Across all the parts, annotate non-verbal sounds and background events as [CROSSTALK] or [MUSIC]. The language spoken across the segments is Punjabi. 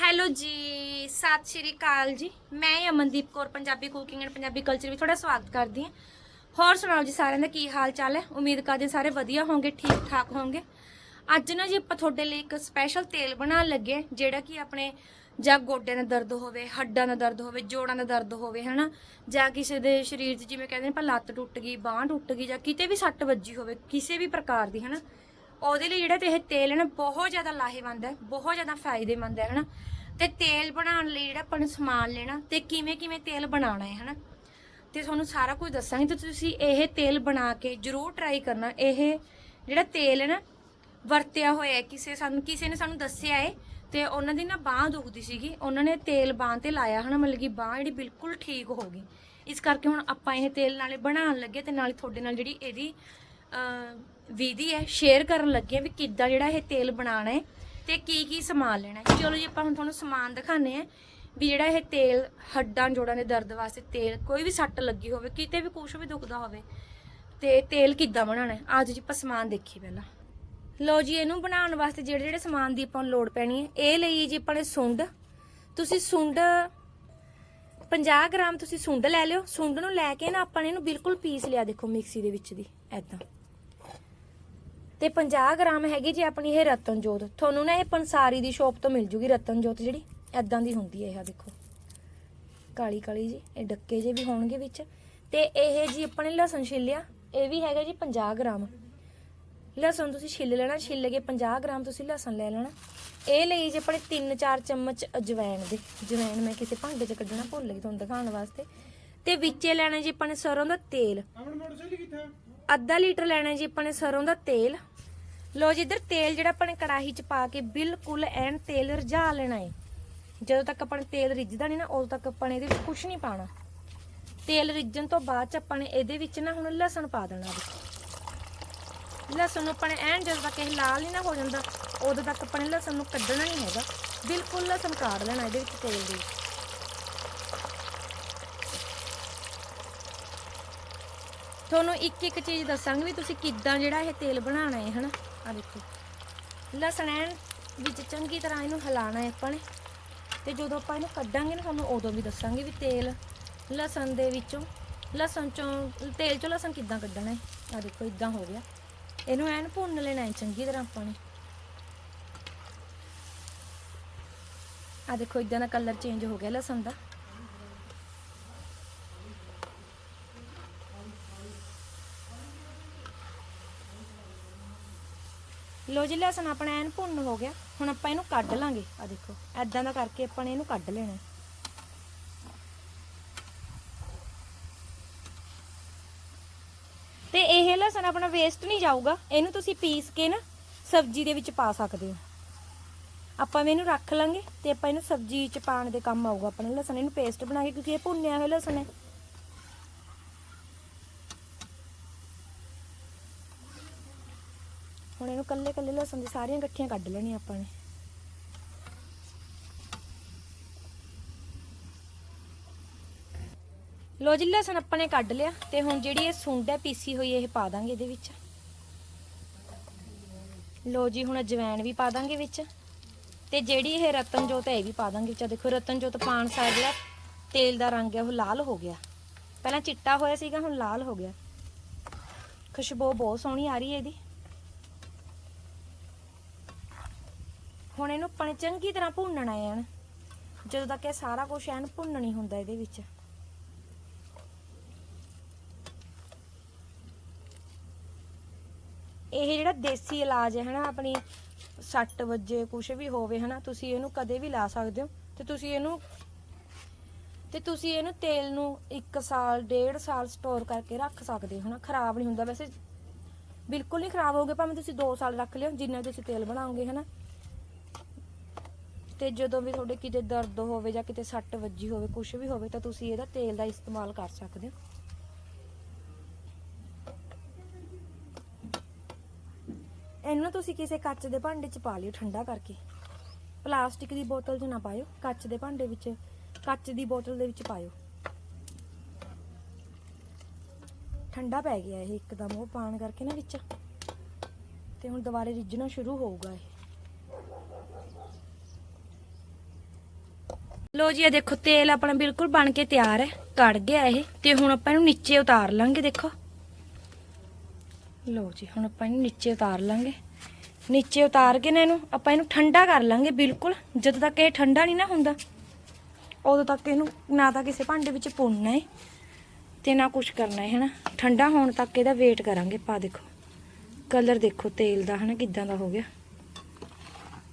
ਹੈਲੋ ਜੀ ਸਤਿ ਸ਼੍ਰੀ ਅਕਾਲ ਜੀ। ਮੈਂ Amandeep Kaur Punjabi cooking and Punjabi culture ਵਿੱਚ ਤੁਹਾਡਾ ਸਵਾਗਤ ਕਰਦੀ ਹਾਂ। ਹੋਰ ਸੁਣਾਓ ਜੀ ਸਾਰਿਆਂ ਦਾ ਕੀ ਹਾਲ ਚਾਲ ਹੈ? ਉਮੀਦ ਕਰਦੇ ਸਾਰੇ ਵਧੀਆ ਹੋਵੋਗੇ ਠੀਕ ਠਾਕ ਹੋਵੋਗੇ ਅੱਜ ਨਾ ਜੀ ਆਪਾਂ ਤੁਹਾਡੇ ਲਈ ਇੱਕ ਸਪੈਸ਼ਲ ਤੇਲ ਬਣਾਉਣ ਲੱਗੇ ਹਾਂ, ਜਿਹੜਾ ਕਿ ਆਪਣੇ ਜਾਂ ਗੋਡਿਆਂ ਦਾ ਦਰਦ ਹੋਵੇ ਹੱਡਾਂ ਦਾ ਦਰਦ ਹੋਵੇ ਜੋੜਾਂ ਦਾ ਦਰਦ ਹੋਵੇ ਹਨਾ? ਜਾਂ ਕਿਸੇ ਦੇ ਸਰੀਰ 'ਚ ਜਿਵੇਂ ਕਹਿੰਦੇ ਨੇ ਆਪਾਂ ਲੱਤ ਟੁੱਟ ਗਈ ਬਾਹ ਟੁੱਟ ਗਈ ਜਾਂ ਕਿਤੇ ਵੀ ਸੱਟ ਵੱਜੀ ਹੋਵੇ ਕਿਸੇ ਵੀ ਪ੍ਰਕਾਰ ਦੀ ਹਨਾ? ਉਹਦੇ ਲਈ ਜਿਹੜਾ ਤੇ ਇਹ ਤੇਲ ਹੈ ਨਾ ਬਹੁਤ ਜ਼ਿਆਦਾ ਲਾਹੇਵੰਦ ਹੈ, ਬਹੁਤ ਜ਼ਿਆਦਾ ਫਾਇਦੇਮੰਦ ਹੈ, ਹਨਾ? ਤੇ ਤੇਲ ਬਣਾਉਣ ਲਈ ਜਿਹੜਾ ਆਪਾਂ ਨੂੰ ਸਮਾਨ ਲੈਣਾ ਤੇ ਕਿਵੇਂ ਕਿਵੇਂ ਤੇਲ ਬਣਾਉਣਾ ਹੈ, ਹਨਾ? ਤੇ ਤੁਹਾਨੂੰ ਸਾਰਾ ਕੁਝ ਦੱਸਾਂਗੇ ਤੇ ਤੁਸੀਂ ਇਹ ਤੇਲ ਬਣਾ ਕੇ ਜਰੂਰ ਟਰਾਈ ਕਰਨਾ। ਇਹ ਜਿਹੜਾ ਤੇਲ ਹੈ ਨਾ, ਵਰਤਿਆ ਹੋਇਆ ਕਿਸੇ ਸਾਨੂੰ ਕਿਸੇ ਨੇ ਸਾਨੂੰ ਦੱਸਿਆ ਹੈ ਤੇ ਉਹਨਾਂ ਦੀ ਨਾ ਬਾਹ ਦੁਖਦੀ ਸੀਗੀ। ਉਹਨਾਂ ਨੇ ਤੇਲ ਬਾਹ ਤੇ ਲਾਇਆ, ਹਨਾ? ਮਤਲਬ ਕਿ ਬਾਹ ਜਿਹੜੀ ਬਿਲਕੁਲ ਠੀਕ ਹੋ ਗਈ। ਇਸ ਕਰਕੇ ਹੁਣ ਆਪਾਂ ਇਹ ਤੇਲ ਨਾਲੇ ਬਣਾਉਣ ਲੱਗੇ ਤੇ ਨਾਲੇ ਤੁਹਾਡੇ ਨਾਲ ਜਿਹੜੀ ਇਹਦੀ ਵਿਧੀ ਹੈ ਸ਼ੇਅਰ ਕਰਨ ਲੱਗੇ ਹਾਂ ਵੀ ਕਿੱਦਾਂ ਜਿਹੜਾ ਇਹ ਤੇਲ ਬਣਾਉਣਾ ਹੈ ਤੇ ਕੀ ਕੀ ਸਮਾਨ ਲੈਣਾ ਹੈ। ਚਲੋ ਜੀ, ਆਪਾਂ ਹੁਣ ਤੁਹਾਨੂੰ ਸਮਾਨ ਦਿਖਾਣੇ ਆ ਵੀ ਜਿਹੜਾ ਇਹ ਤੇਲ ਹੱਡਾਂ, ਜੋੜਾਂ ਦੇ ਦਰਦ ਵਾਸਤੇ ਤੇਲ, ਕੋਈ ਵੀ ਸੱਟ ਲੱਗੀ ਹੋਵੇ, ਕਿਤੇ ਵੀ ਕੁਝ ਵੀ ਦੁਖਦਾ ਹੋਵੇ, ਤੇ ਤੇਲ ਕਿੱਦਾਂ ਬਣਾਉਣਾ ਹੈ। ਅੱਜ ਜੀ ਆਪਾਂ ਸਮਾਨ ਦੇਖੀ ਪਹਿਲਾਂ। ਲੋ ਜੀ, ਇਹਨੂੰ ਬਣਾਉਣ ਵਾਸਤੇ ਜਿਹੜੇ ਜਿਹੜੇ ਸਮਾਨ ਦੀ ਆਪਾਂ ਨੂੰ ਲੋੜ ਪੈਣੀ ਹੈ, ਇਹ ਲਈ ਜੀ ਆਪਾਂ ਨੇ ਸੁੰਡ। ਤੁਸੀਂ ਸੁੰਡ 50 ਗ੍ਰਾਮ ਤੁਸੀਂ ਸੁੰਡ ਲੈ ਲਿਓ। ਸੁੰਡ ਨੂੰ ਲੈ ਕੇ ਨਾ ਆਪਾਂ ਨੇ ਇਹਨੂੰ ਬਿਲਕੁਲ ਪੀਸ ਲਿਆ, ਦੇਖੋ, ਮਿਕਸੀ ਦੇ ਵਿੱਚ ਦੀ ਐਦਾਂ ਤੇ 50 ਗ੍ਰਾਮ ਹੈਗੀ ਜੀ ਆਪਣੀ ਇਹ ਰਤਨ ਜੋਤ ਤੁਹਾਨੂੰ ਨਾ ਇਹ ਪੰਸਾਰੀ ਦੀ ਸ਼ੋਪ ਤੋਂ ਮਿਲ ਜੂਗੀ ਰਤਨ ਜੋਤ ਜਿਹੜੀ। ਐਦਾਂ ਦੀ ਹੁੰਦੀ ਹੈ ਇਹ ਦੇਖੋ। ਕਾਲੀ ਕਾਲੀ ਜੀ, ਇਹ ਡੱਕੇ ਜੇ ਵੀ ਹੋਣਗੇ ਵਿੱਚ। ਤੇ ਇਹ ਜੀ ਆਪਣੇ ਲਸਣ ਛਿੱਲਿਆ, ਇਹ ਵੀ ਹੈਗਾ ਜੀ 50 ਗ੍ਰਾਮ। ਲਸਣ ਤੁਸੀਂ ਛਿੱਲ ਲੈਣਾ, ਛਿੱਲ ਕੇ 50 ਗ੍ਰਾਮ ਤੁਸੀਂ ਲਸਣ ਲੈ ਲੈਣਾ। ਇਹ ਲਈ ਜੀ ਆਪਣੇ 3-4 ਚਮਚ ਅਜਵਾਇਣ ਦੇ। ਅਜਵਾਇਣ ਮੈਂ ਕਿਸੇ ਭਾਂਡੇ 'ਚ ਕੱਢਣਾ ਭੁੱਲ ਗਈ ਤੁਹਾਨੂੰ ਦਿਖਾਉਣ ਵਾਸਤੇ। ਤੇ ਵਿੱਚੇ ਲੈਣਾ ਜੀ ਆਪਾਂ ਨੇ ਸਰੋਂ ਦਾ ਤੇਲ। ਅੱਧਾ ਲੀਟਰ ਲੈਣਾ ਜੀ ਆਪਾਂ ਨੇ ਸਰੋਂ ਦਾ ਤੇਲ। ਲੋ ਜੀ, ਇਧਰ ਤੇਲ ਜਿਹੜਾ ਆਪਾਂ ਨੇ ਕੜਾਹੀ 'ਚ ਪਾ ਕੇ ਬਿਲਕੁਲ ਐਨ ਤੇਲ ਰਝਾ ਲੈਣਾ ਹੈ ਜਦੋਂ ਤੱਕ ਆਪਾਂ ਨੇ ਤੇਲ ਰਿੱਝਦਾ ਨਹੀਂ ਨਾ, ਉਦੋਂ ਤੱਕ ਆਪਾਂ ਨੇ ਇਹਦੇ ਵਿੱਚ ਕੁਝ ਨਹੀਂ ਪਾਣਾ ਤੇਲ ਰਿੱਝਣ ਤੋਂ ਬਾਅਦ ਚ ਆਪਾਂ ਨੇ ਇਹਦੇ ਵਿੱਚ ਨਾ ਹੁਣ ਲਸਣ ਪਾ ਦੇਣਾ ਦੇਖੋ ਲਸਣ ਨੂੰ ਆਪਾਂ ਨੇ ਐਨ ਜਦੋਂ ਤੱਕ ਇਹ ਲਾਲ ਨਹੀਂ ਨਾ ਹੋ ਜਾਂਦਾ, ਉਦੋਂ ਤੱਕ ਆਪਾਂ ਨੇ ਲਸਣ ਨੂੰ ਕੱਢਣਾ ਨਹੀਂ ਹੈਗਾ। ਬਿਲਕੁਲ ਲਸਣ ਕਾੜ ਲੈਣਾ ਇਹਦੇ ਵਿੱਚ ਤੇਲ ਦੇ ਵਿੱਚ। ਤੁਹਾਨੂੰ ਇੱਕ ਇੱਕ ਚੀਜ਼ ਦੱਸਾਂਗੇ ਵੀ ਤੁਸੀਂ ਕਿੱਦਾਂ ਜਿਹੜਾ ਇਹ ਤੇਲ ਬਣਾਉਣਾ ਹੈ, ਹਨਾ? ਆ ਦੇਖੋ। ਲਸਣ ਐਨ ਵਿੱਚ ਚੰਗੀ ਤਰ੍ਹਾਂ ਇਹਨੂੰ ਹਿਲਾਣਾ ਹੈ ਆਪਾਂ ਨੇ। ਤੇ ਜਦੋਂ ਆਪਾਂ ਇਹਨੂੰ ਕੱਢਾਂਗੇ ਨਾ, ਤੁਹਾਨੂੰ ਉਦੋਂ ਵੀ ਦੱਸਾਂਗੇ ਵੀ ਤੇਲ ਲਸਣ ਦੇ ਵਿੱਚੋਂ, ਲਸਣ ਚੋਂ, ਤੇਲ ਚੋਂ ਲਸਣ ਕਿੱਦਾਂ ਕੱਢਣਾ ਹੈ। ਆ ਦੇਖੋ, ਇਦਾਂ ਹੋ ਗਿਆ। ਇਹਨੂੰ ਐਨ ਭੁੰਨ ਲੈਣਾ ਹੈ ਚੰਗੀ ਤਰ੍ਹਾਂ ਆਪਾਂ ਨੇ। ਆ ਦੇਖੋ, ਇਦਾਂ ਦਾ ਕਲਰ ਚੇਂਜ ਹੋ ਗਿਆ ਲਸਣ ਦਾ। ਲੋ ਜੀ, ਲਸਣ ਆਪਣਾ ਐਨ ਭੁੰਨ ਹੋ ਗਿਆ। ਹੁਣ ਆਪਾਂ ਇਹਨੂੰ ਕੱਢ ਲਾਂਗੇ। ਆ ਦੇਖੋ ਐਦਾਂ ਦਾ ਕਰਕੇ ਆਪਾਂ ਨੇ ਇਹਨੂੰ ਕੱਢ ਲੈਣਾ ਤੇ ਇਹ ਲਸਣ ਆਪਣਾ ਵੇਸਟ ਨਹੀਂ ਜਾਊਗਾ। ਇਹਨੂੰ ਤੁਸੀਂ ਪੀਸ ਕੇ ਨਾ ਸਬਜ਼ੀ ਦੇ ਵਿੱਚ ਪਾ ਸਕਦੇ ਹੋ। ਆਪਾਂ ਵੀ ਇਹਨੂੰ ਰੱਖ ਲਾਂਗੇ ਤੇ ਆਪਾਂ ਇਹਨੂੰ ਸਬਜ਼ੀ 'ਚ ਪਾਉਣ ਦੇ ਕੰਮ ਆਊਗਾ ਆਪਣਾ। ਲਸਣ ਇਹਨੂੰ ਪੇਸਟ ਬਣਾ ਕੇ, ਕਿਉਂਕਿ ਇਹ ਭੁੰਨਿਆ ਹੋਇਆ ਲਸਣ ਹੈ। ਹੁਣ ਇਹਨੂੰ ਕੱਲੇ ਕੱਲੇ ਲਸਣ ਦੀ ਸਾਰੀਆਂ ਇਕੱਠੀਆਂ ਕੱਢ ਲੈਣੀਆਂ ਆਪਾਂ ਨੇ। ਲੋ ਜੀ, ਲਸਣ ਆਪਾਂ ਨੇ ਕੱਢ ਲਿਆ ਤੇ ਹੁਣ ਜਿਹੜੀ ਇਹ ਸੁੰਡ ਹੈ ਪੀਸੀ ਹੋਈ ਇਹ ਪਾ ਦਾਂਗੇ ਇਹਦੇ ਵਿੱਚ। ਲੋ ਜੀ, ਹੁਣ ਅਜਵਾਇਣ ਵੀ ਪਾ ਦਾਂਗੇ ਵਿੱਚ ਤੇ ਜਿਹੜੀ ਇਹ ਰਤਨ ਜੋਤ ਹੈ ਇਹ ਵੀ ਪਾ ਦਾਂਗੇ ਵਿੱਚ। ਦੇਖੋ ਰਤਨ ਜੋਤ ਪਾਣ ਸਾਰ ਜਿਹੜਾ ਤੇਲ ਦਾ ਰੰਗ ਹੈ, ਉਹ ਲਾਲ ਹੋ ਗਿਆ। ਪਹਿਲਾਂ ਚਿੱਟਾ ਹੋਇਆ ਸੀਗਾ, ਹੁਣ ਲਾਲ ਹੋ ਗਿਆ। ਖੁਸ਼ਬੂ ਬਹੁਤ ਸੋਹਣੀ ਆ ਰਹੀ ਹੈ ਇਹਦੀ। ਹੁਣ ਇਹਨੂੰ ਆਪਾਂ ਨੇ ਚੰਗੀ ਤਰ੍ਹਾਂ ਭੁੰਨਣਾ ਹੈ ਐਨ ਜਦੋਂ ਤੱਕ ਇਹ ਸਾਰਾ ਕੁਝ ਐਨ ਭੁੰਨ ਨਹੀਂ ਹੁੰਦਾ ਇਹਦੇ ਵਿੱਚ। ਇਹ ਜਿਹੜਾ ਦੇਸੀ ਇਲਾਜ ਹੈ ਹਨਾ ਆਪਣੀ ਸੱਟ ਵੱਜੇ ਕੁਝ ਵੀ ਹੋਵੇ ਹਨਾ ਤੁਸੀਂ ਇਹਨੂੰ ਕਦੇ ਵੀ ਲਾ ਸਕਦੇ ਹੋ। ਤੇ ਤੁਸੀਂ ਇਹਨੂੰ, ਤੇ ਤੁਸੀਂ ਇਹਨੂੰ ਤੇਲ ਨੂੰ 1 ਸਾਲ 1.5 ਸਾਲ ਸਟੋਰ ਕਰਕੇ ਰੱਖ ਸਕਦੇ ਹੋ ਹਨਾ ਖਰਾਬ ਨਹੀਂ ਹੁੰਦਾ। ਵੈਸੇ ਬਿਲਕੁਲ ਨਹੀਂ ਖਰਾਬ ਹੋਊਗਾ, ਭਾਵੇਂ ਤੁਸੀਂ 2 ਸਾਲ ਰੱਖ ਲਿਓ, ਜਿੰਨਾ ਤੁਸੀਂ ਤੇਲ ਬਣਾਓਗੇ ਹਨਾ ਤੇ ਜਦੋਂ ਵੀ ਤੁਹਾਡੇ ਕਿਤੇ ਦਰਦ ਹੋਵੇ ਜਾਂ ਕਿਤੇ ਸੱਟ ਵੱਜੀ ਹੋਵੇ ਕੁਝ ਵੀ ਹੋਵੇ, ਤਾਂ ਤੁਸੀਂ ਇਹਦਾ ਤੇਲ ਦਾ ਇਸਤੇਮਾਲ ਕਰ ਸਕਦੇ ਹੋ। ਇਹਨੂੰ ਨਾ ਤੁਸੀਂ ਕਿਸੇ ਕੱਚ ਦੇ ਭਾਂਡੇ 'ਚ ਪਾ ਲਿਓ ਠੰਡਾ ਕਰਕੇ। ਪਲਾਸਟਿਕ ਦੀ ਬੋਤਲ 'ਚ ਨਾ ਪਾਇਓ, ਕੱਚ ਦੇ ਭਾਂਡੇ ਵਿੱਚ, ਕੱਚ ਦੀ ਬੋਤਲ ਦੇ ਵਿੱਚ ਪਾਇਓ। ਠੰਡਾ ਪੈ ਗਿਆ ਇਹ ਇੱਕਦਮ, ਉਹ ਪਾਣ ਕਰਕੇ ਨਾ ਵਿੱਚ। ਤੇ ਹੁਣ ਦੁਬਾਰੇ ਰਿੱਝਣਾ ਸ਼ੁਰੂ ਹੋਊਗਾ ਇਹ। ਲੋ ਜੀ, ਇਹ ਦੇਖੋ, ਤੇਲ ਆਪਣਾ ਬਿਲਕੁਲ ਬਣ ਕੇ ਤਿਆਰ ਹੈ ਕੜ ਗਿਆ ਇਹ। ਤੇ ਹੁਣ ਆਪਾਂ ਇਹਨੂੰ ਨੀਚੇ ਉਤਾਰ ਲਾਂਗੇ, ਦੇਖੋ। ਲੋ ਜੀ, ਹੁਣ ਆਪਾਂ ਇਹਨੂੰ ਨੀਚੇ ਉਤਾਰ ਲਾਂਗੇ। ਨੀਚੇ ਉਤਾਰ ਕੇ ਨਾ ਇਹਨੂੰ ਆਪਾਂ ਇਹਨੂੰ ਠੰਡਾ ਕਰ ਲਾਂਗੇ, ਬਿਲਕੁਲ। ਜਦੋਂ ਤੱਕ ਇਹ ਠੰਡਾ ਨਹੀਂ ਨਾ ਹੁੰਦਾ, ਉਦੋਂ ਤੱਕ ਇਹਨੂੰ ਨਾ ਤਾਂ ਕਿਸੇ ਭਾਂਡੇ ਵਿੱਚ ਪੁੰਨਣਾ ਹੈ ਤੇ ਨਾ ਕੁਝ ਕਰਨਾ ਹੈ ਹਨਾ। ਠੰਡਾ ਹੋਣ ਤੱਕ ਇਹਦਾ ਵੇਟ ਕਰਾਂਗੇ ਪਾ ਦੇਖੋ। ਕਲਰ ਦੇਖੋ, ਤੇਲ ਦਾ, ਹਨਾ, ਕਿਦਾਂ ਦਾ ਹੋ ਗਿਆ।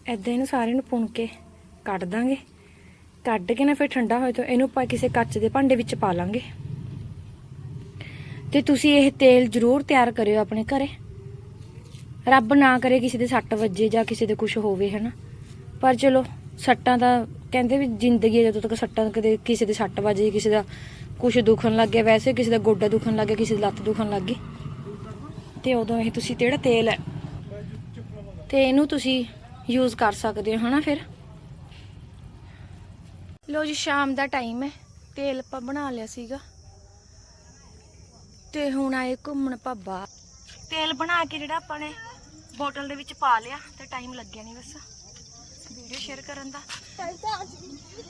ਐਦਾਂ ਇਹਨੂੰ ਸਾਰੇ ਨੂੰ ਪੁੰਨ ਕੇ ਕੱਢ ਦਾਂਗੇ। ਕੱਢ ਕੇ ਨਾ ਫਿਰ ਠੰਡਾ ਹੋਏ ਤਾਂ ਇਹਨੂੰ ਆਪਾਂ ਕਿਸੇ ਕੱਚ ਦੇ ਭਾਂਡੇ ਵਿੱਚ ਪਾ ਲਾਂਗੇ। ਤੇ ਤੁਸੀਂ ਇਹ ਤੇਲ ਜ਼ਰੂਰ ਤਿਆਰ ਕਰਿਓ ਆਪਣੇ ਘਰੇ। ਰੱਬ ਨਾ ਕਰੇ ਕਿਸੇ ਦੇ ਸੱਟ ਵੱਜੇ ਜਾਂ ਕਿਸੇ ਦੇ ਕੁਝ ਹੋਵੇ, ਹਨਾ? ਪਰ ਚਲੋ, ਸੱਟਾਂ ਦਾ ਕਹਿੰਦੇ ਵੀ ਜ਼ਿੰਦਗੀ ਜਦੋਂ ਤੱਕ ਸੱਟਾਂ ਕਦੇ ਕਿਸੇ ਦੇ ਸੱਟ ਵੱਜੇ, ਕਿਸੇ ਦਾ ਕੁਝ ਦੁਖਣ ਲੱਗ ਗਿਆ, ਵੈਸੇ ਕਿਸੇ ਦਾ ਗੋਡਾ ਦੁਖਣ ਲੱਗ ਗਿਆ, ਕਿਸੇ ਦੀ ਲੱਤ ਦੁਖਣ ਲੱਗ ਗਈ। ਤੇ ਉਦੋਂ ਇਹ ਤੁਸੀਂ ਜਿਹੜਾ ਤੇਲ ਹੈ, ਤੇ ਇਹਨੂੰ ਤੁਸੀਂ ਯੂਜ਼ ਕਰ ਸਕਦੇ ਹੋ, ਹਨਾ ਫਿਰ? ਲੋ ਜੀ, ਸ਼ਾਮ ਦਾ ਟਾਈਮ ਹੈ। ਤੇਲ ਆਪਾਂ ਬਣਾ ਲਿਆ ਸੀਗਾ। ਤੇ ਹੁਣ ਆਏ ਘੁੰਮਣ ਪੱਬਾ ਤੇਲ ਬਣਾ ਕੇ ਜਿਹੜਾ ਆਪਾਂ ਨੇ ਬੋਟਲ ਦੇ ਵਿੱਚ ਪਾ ਲਿਆ, ਤੇ ਟਾਈਮ ਲੱਗਿਆ ਨਹੀਂ ਬਸ। ਵੀਡੀਓ ਸ਼ੇਅਰ ਕਰਨ ਦਾ।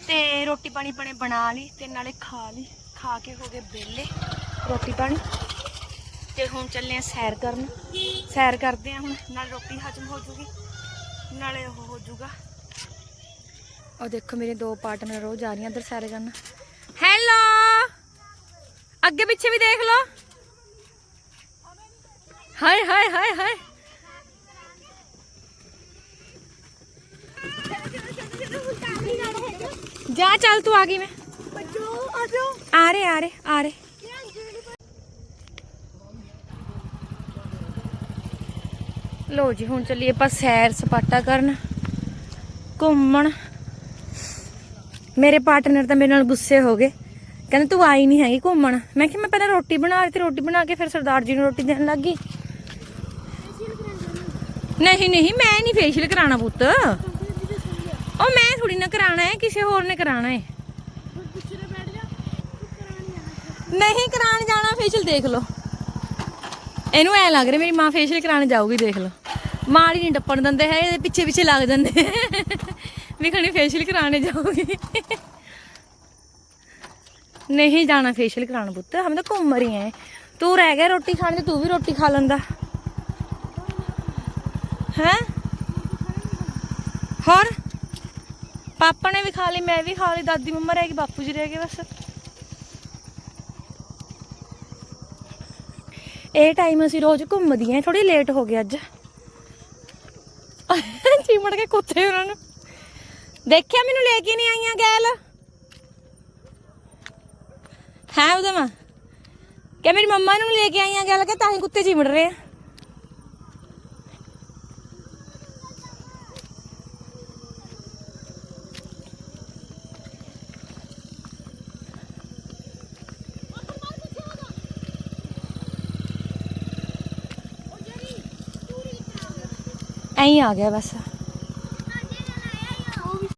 ਤੇ ਰੋਟੀ ਪਾਣੀ ਬਣੇ ਬਣਾ ਲਈ, ਤੇ ਨਾਲੇ ਖਾ ਲਈ। ਖਾ ਕੇ ਹੋ ਗਏ ਵਿਹਲੇ। ਰੋਟੀ ਪਾਣੀ। ਤੇ ਹੁਣ ਚੱਲੇ ਆ ਸੈਰ ਕਰਨ। ਸੈਰ ਕਰਦੇ ਆ ਹੁਣ। ਨਾਲ ਰੋਟੀ ਹਜਮ ਹੋ ਜੂਗੀ। ਨਾਲੇ ਉਹ ਹੋ ਜੂਗਾ। ਉਹ ਦੇਖੋ ਮੇਰੇ ਦੋ ਪਾਰਟਨਰ ਰੋਜ਼ ਆ ਰਹੀਆਂ ਇੱਧਰ ਸੈਰ ਕਰਨ ਹੈਲੋ ਅੱਗੇ ਪਿੱਛੇ ਵੀ ਦੇਖ ਲਓ ਹਾਏ ਹਾਏ ਹਾਏ ਹਾਏ ਜਾ ਚੱਲ ਤੂੰ ਆ ਗਈ ਮੈਂ ਆ ਰਹੇ ਆ ਰਹੇ ਆ ਰਹੇ ਲੋ ਜੀ ਹੁਣ ਚੱਲੀਏ ਆਪਾਂ ਸੈਰ ਸਪਾਟਾ ਕਰਨ ਘੁੰਮਣ ਮੇਰੇ ਪਾਰਟਨਰ ਤਾਂ ਮੇਰੇ ਨਾਲ ਗੁੱਸੇ ਹੋ ਗਏ। ਕਹਿੰਦੇ, ਤੂੰ ਆਈ ਨਹੀਂ ਹੈਗੀ ਘੁੰਮਣ। ਮੈਂ ਕਿਹਾ, ਮੈਂ ਪਹਿਲਾਂ ਰੋਟੀ ਬਣਾ ਰਹੀ ਤੇ ਰੋਟੀ ਬਣਾ ਕੇ ਫਿਰ ਸਰਦਾਰ ਜੀ ਨੂੰ ਰੋਟੀ ਦੇਣ ਲੱਗ ਗਈ। ਨਹੀਂ ਨਹੀਂ, ਮੈਂ ਨਹੀਂ ਫੇਸ਼ੀਅਲ ਕਰਾਉਣਾ ਪੁੱਤ। ਉਹ ਮੈਂ ਥੋੜੀ ਨਾ ਕਰਾਉਣਾ ਹੈ, ਕਿਸੇ ਹੋਰ ਨੇ ਕਰਾਉਣਾ ਹੈ। ਨਹੀਂ, ਕਰਾਉਣ ਜਾਣਾ ਫੇਸ਼ੀਅਲ ਦੇਖ ਲਓ। ਇਹਨੂੰ ਐ ਲੱਗ ਰਿਹਾ, ਮੇਰੀ ਮਾਂ ਫੇਸ਼ੀਅਲ ਕਰਾਉਣ ਜਾਊਗੀ, ਦੇਖ ਲਓ। ਹੀ ਨਹੀਂ ਡੱਪਣ ਦਿੰਦੇ ਹੈ ਇਹਦੇ ਪਿੱਛੇ ਪਿੱਛੇ ਲੱਗ ਜਾਂਦੇ। ਵੀ ਖਣੀ ਫੇਸ਼ੀਅਲ ਕਰਾਉਣੇ ਜਾਊਗੀ। ਨਹੀਂ ਜਾਣਾ ਫੇਸ਼ੀਅਲ ਕਰਾਉਣ ਪੁੱਤ, ਹਮ ਤਾਂ ਘੁੰਮ ਰਹੀ ਐ। ਤੂੰ ਰਹਿ ਗਿਆ ਰੋਟੀ ਖਾਣ ਤੇ ਤੂੰ ਵੀ ਰੋਟੀ ਖਾ ਲੈਂਦਾ। ਹੈ? ਹੋਰ? ਪਾਪਾ ਨੇ ਵੀ ਖਾ ਲਈ, ਮੈਂ ਵੀ ਖਾ ਲਈ, ਦਾਦੀ ਮੰਮਾ ਰਹਿ ਗਈ ਬਾਪੂ ਜੀ ਰਹਿ ਗਏ ਬਸ। ਇਹ ਟਾਈਮ ਅਸੀਂ ਰੋਜ਼ ਘੁੰਮਦੀਆਂ ਥੋੜੀ ਲੇਟ ਹੋ ਗਏ ਅੱਜ। [LAUGHS] ਚਿਮੜ ਕੇ ਕੁੱਤੇ ਉਹਨਾਂ ਨੂੰ। ਦੇਖਿਆ ਮੈਨੂੰ ਲੈ ਕੇ ਨਹੀਂ ਆਈਆਂ ਗੈਲ? ਹੈ ਉਹਦਾ ਮਾਂ? ਕਿ ਮੇਰੀ ਮੰਮਾ ਨੂੰ ਲੈ ਕੇ ਆਈਆਂ ਗੈਲ ਕਿ ਤਾਂ ਹੀ ਕੁੱਤੇ ਚਿਮੜ ਰਹੇ ਆ? ਐਂ ਆ ਗਿਆ ਬਸ।